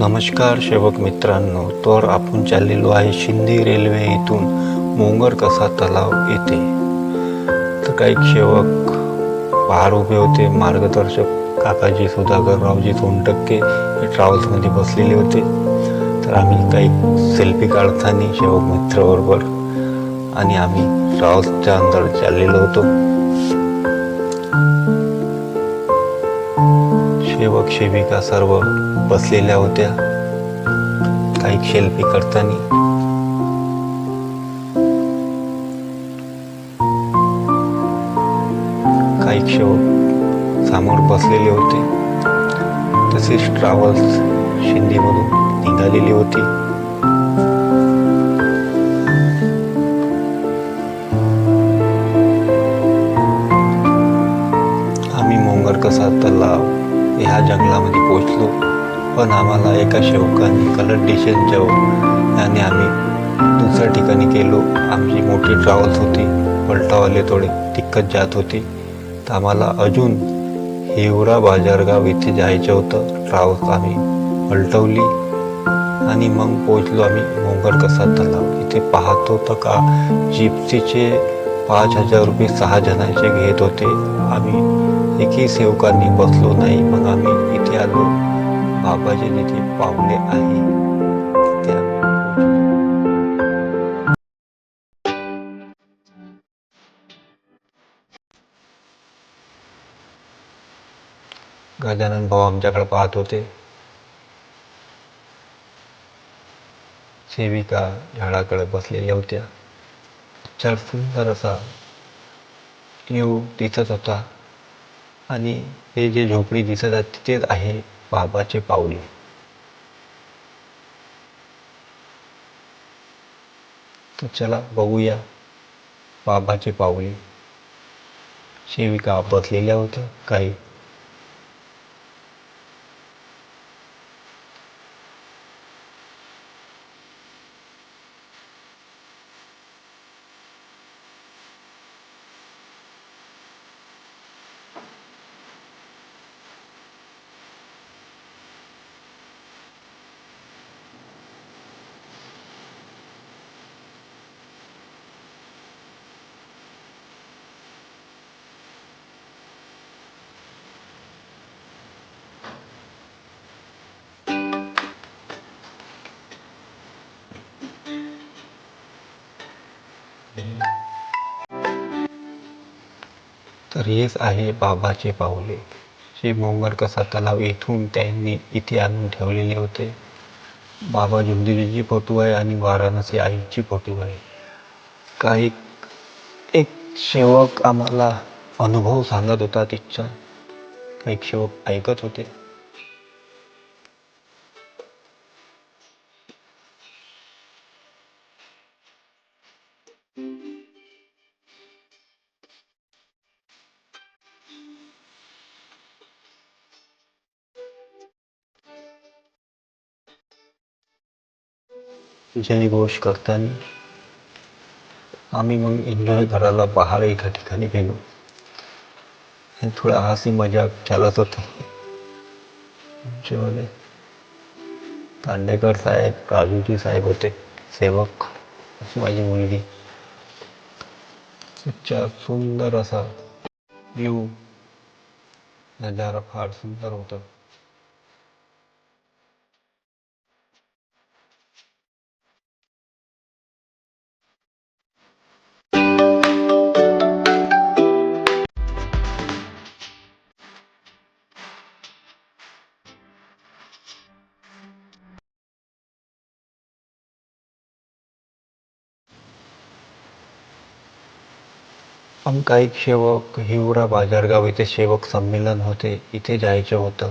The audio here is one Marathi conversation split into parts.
नमस्कार सेवक मित्रांनो तर आपण चाललेलो आहे शिंदे रेल्वे इथून मोंगर कसा तलाव येथे. तर काही सेवक बाहेर उभे होते मार्गदर्शक काकाजी सुधाकर रावजी सोनटक्के हे ट्रॅव्हल्समध्ये बसलेले होते. तर आम्ही काही सेल्फी काढताना सेवक मित्राबरोबर आणि आम्ही ट्रॅव्हल्सच्या अंदर चाललेलो होतो. सेवक सेविका सर्व बसलेल्या होत्या. काही शेल्फी करताना काही सेवक समोर बसलेले होते. तसेच ट्रॅव्हल्स शिंदीमधून निघालेली होती. आम्ही मोंगर कसा तलाव ह्या जंगलामध्ये पोचलो पण आम्हाला एका शेवकाने कलर डिशन जेवण आणि आम्ही दुसऱ्या ठिकाणी गेलो. आमची मोठी ट्रॅव्हल्स होती. पलटावाले थोडे दिक्कत जात होती. तर आम्हाला अजून हिवरा बाजारगाव इथे जायचं होतं. ट्रॅव्हल्स आम्ही पलटवली आणि मग पोचलो आम्ही मोंगर कसा तलाव. इथे पाहतो तर का जिप्सीचे पाच हजार रुपये सहा जणांचे घेत होते. आम्ही एकही सेवकांनी बसलो नाही. मग आम्ही इथे आलो. बाबाजी तिथे पावले आहे गजानन भाऊ आमच्याकडे पाहत होते. सेविका झाडाकडे बसलेल्या होत्या. चार सुंदर असा येऊ दिसत होता. आणि हे जे झोपडी दिसत आहे तिथेच आहे. बाबाचे पाऊले. तर चला बघूया बाबाचे पाऊले. सेविका बसलेल्या होत्या काही तर हेच आहे बाबाचे पाऊले. श्री मोंगर कसा तलाव येथून त्यांनी इथे आणून ठेवलेले होते. बाबा जुंदिनीची फोटो आहे आणि वाराणसी आईची फोटो आहे. काही एक सेवक आम्हाला अनुभव सांगत होता तिथचा. काही सेवक ऐकत होते. विजय घोष करताना आम्ही मग एन्जॉय करायला बाहेर एका ठिकाणी गेलो आणि थोडा हसी मजाक चालत होता. आमच्यावाले दांडेकर साहेब राजूजी साहेब होते सेवक अशी माझी मुलगी. तिच्या सुंदर असा व्ह्यू नजारा फार सुंदर होता. पण काही सेवक हिवरा बाजारगाव इथे सेवक संमेलन होते इथे जायचं होतं.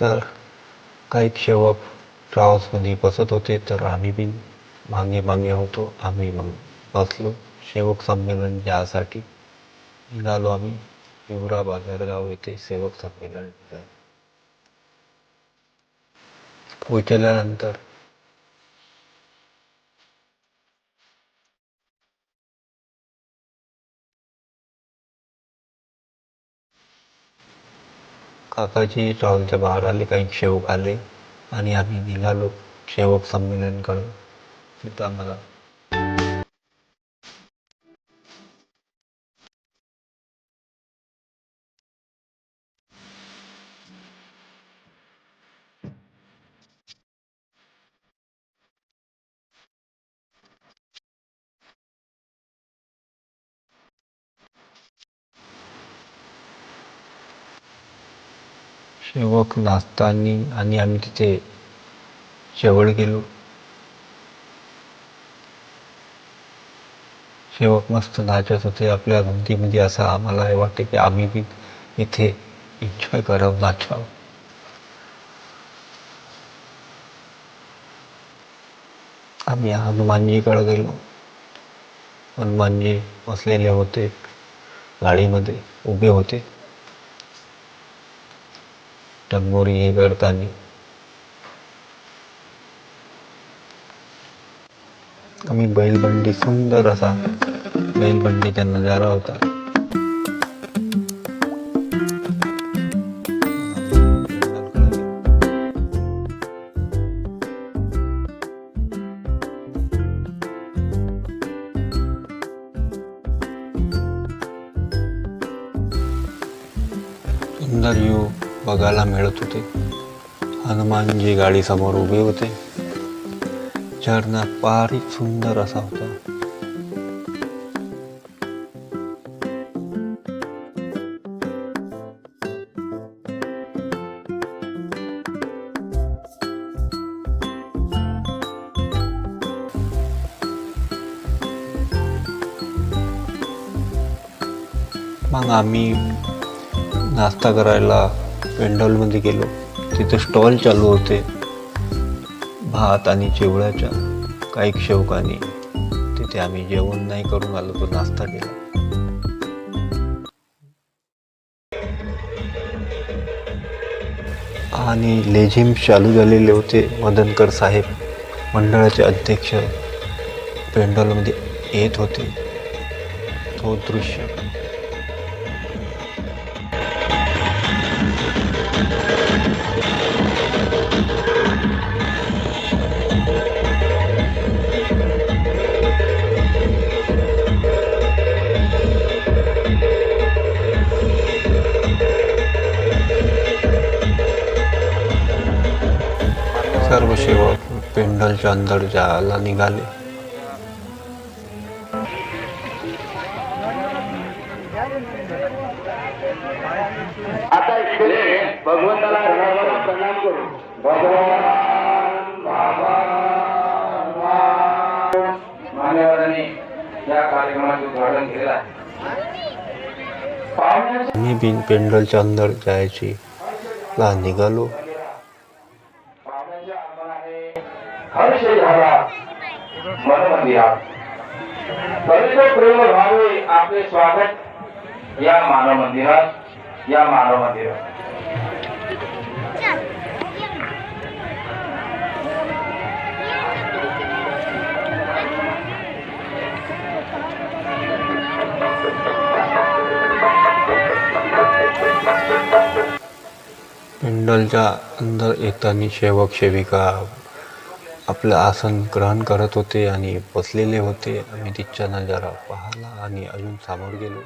तर काही सेवक ट्रॅव्हल्समध्ये बसत होते तर आम्ही बी मागे मागे होतो आम्ही मग बसलो सेवक संमेलन यासाठी निघालो आम्ही हिवरा बाजारगाव येथे सेवक संमेलन. पोचल्यानंतर काकाजी ट्रॅव्हलच्या बाहेर आले काही सेवक आले आणि आम्ही निघालो. सेवक संमेलनकडं तिथं आम्हाला सेवक नाचतानी आणि आम्ही तिथे शेवळ गेलो सेवक मस्त नाचत होते. आपल्या भक्तीमध्ये असं आम्हाला हे वाटते की आम्ही बी इथे एन्जॉय करावं नाचावं. आम्ही हनुमानजीकडे गेलो. हनुमानजी बसलेले होते. गाडीमध्ये उभे होते. टंगोरी हे करताना. आम्ही बैलबंडी सुंदर असा. बैलबंडीचा नजारा होता. बघायला होते. हनुमानजी गाडीसमोर उभे होते. झरणा पारी सुंदर असा होता. मग आम्ही नाश्ता करायला पेंडॉलमध्ये गेलो. तिथे स्टॉल चालू होते. भात आणि चिवळ्याच्या काही शेवकानी. तिथे आम्ही जेवण नाही करून आलो तो नाश्ता केला. आणि लेझिम चालू झालेले होते मदनकर साहेब. मंडळाचे अध्यक्ष पेंडॉलमध्ये येत होते. तो दृश्य सर्व सेवक पेंडलच्या अंदर जायला निघाले आता इकडे भगवंताला सर्वांना प्रणाम करू। भगवान बाबा मान्यवरांनी या कार्यक्रमाचे उद्घाटन केलेलं आहे. पाहुण्यांच्या आम्ही बिन पेंडलच्या अंदर जायची ला निघालो. हर्ष झाला. मनमंदिरात पवित्र प्रेम भावे आपले स्वागत या मानव मंदिरात या मानव मंदिरात पिंडलच्या अंदर येताना सेवक सेविका आपलं आसन ग्रहण करत होते आणि बसलेले होते. आम्ही तिच्या नजारा पाहला आणि अजून समोर गेलो.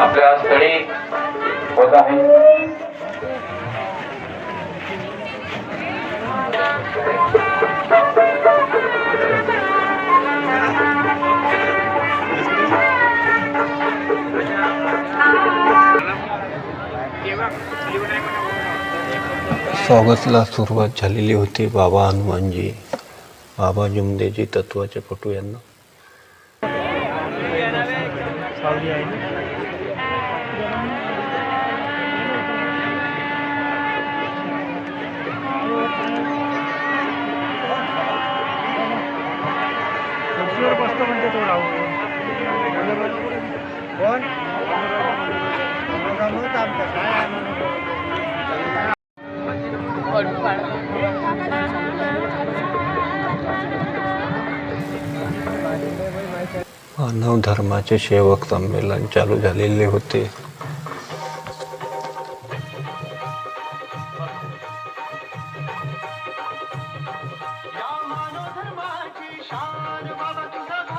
आपल्या स्थळी होत आहे. स्वागतला सुरुवात झालेली होती बाबा हनुमानजी. बाबा जुमदेजी तत्वाचे पटू यांना. खुर्चीवर मानव धर्माचे सेवक संमेलन चालू झालेले होते.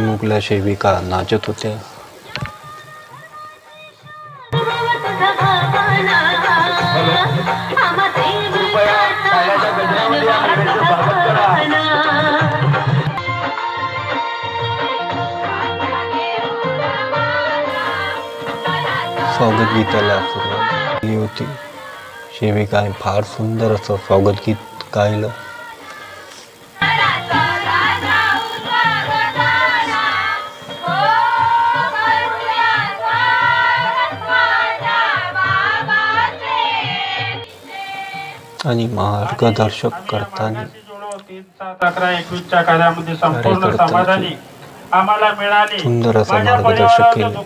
मुगल्या सेविका नाचत होत्या. स्वागत गीताला सुरुवात केली होती सेविकाने फार सुंदर असं स्वागत गीत गायलं आणि मार्गदर्शक करताना कार्यकर्त्यांची सुंदर असं मार्गदर्शक केलं.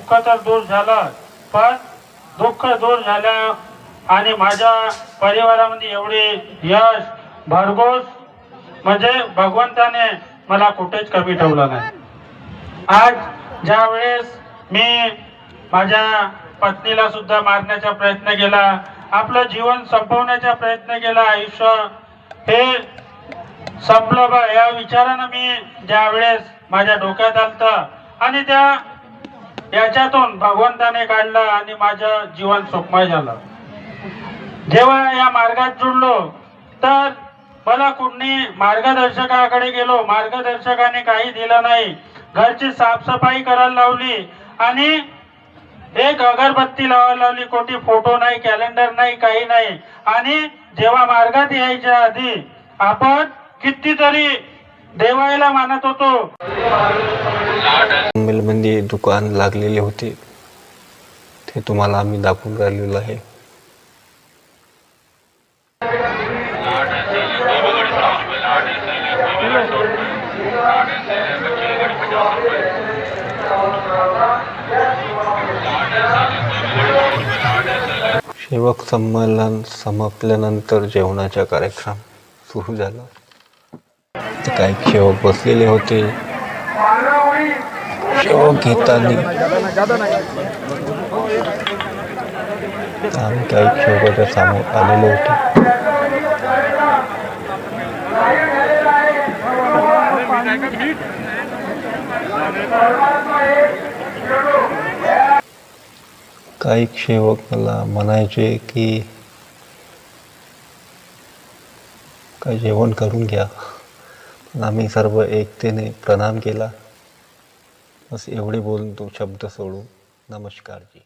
दुःख दूर झालं दूर झालं आणि माझ्या परिवारामध्ये एवढे यश भरघोस म्हणजे भगवंताने मला कुठेच कमी ठेवलं नाही. आज ज्या वेळेस मी माझ्या पत्नीला सुद्धा मारण्याचा प्रयत्न केला आपलं जीवन संपवण्याचा प्रयत्न केला आयुष्य हे संपलं बा या विचारानं मी ज्या वेळेस माझ्या डोक्यात आलतं आणि त्या याच्यातून भगवंताने काढला आणि माझं जीवन सुखमय झालं. जेव्हा या मार्गात जुडलो तर मला कुणी मार्गदर्शकाकडे गेलो. मार्गदर्शकाने काही दिलं नाही. घरची साफसफाई करायला लावली आणि एक अगरबत्ती लावायला लावली. कोठी फोटो नाही कॅलेंडर नाही काही नाही. आणि जेव्हा मार्गात यायच्या आधी आपण कितीतरी देवायला मानत होतो. मध्ये दुकान लागलेले होते. ते तुम्हाला आम्ही दाखवून राहिलेलं आहे. सेवक संमेलन संपल्यानंतर जेवणाचा कार्यक्रम सुरू झाला. काही सेवक बसलेले होते. घेतानी आम्ही काही सेवकाच्या समोर आलेलो होतो काही सेवक मला म्हणायचे की काय जेवण करून घ्या पण आम्ही सर्व एकतेने प्रणाम केला बस एवढे बोलून तो शब्द सोडू नमस्कार जी.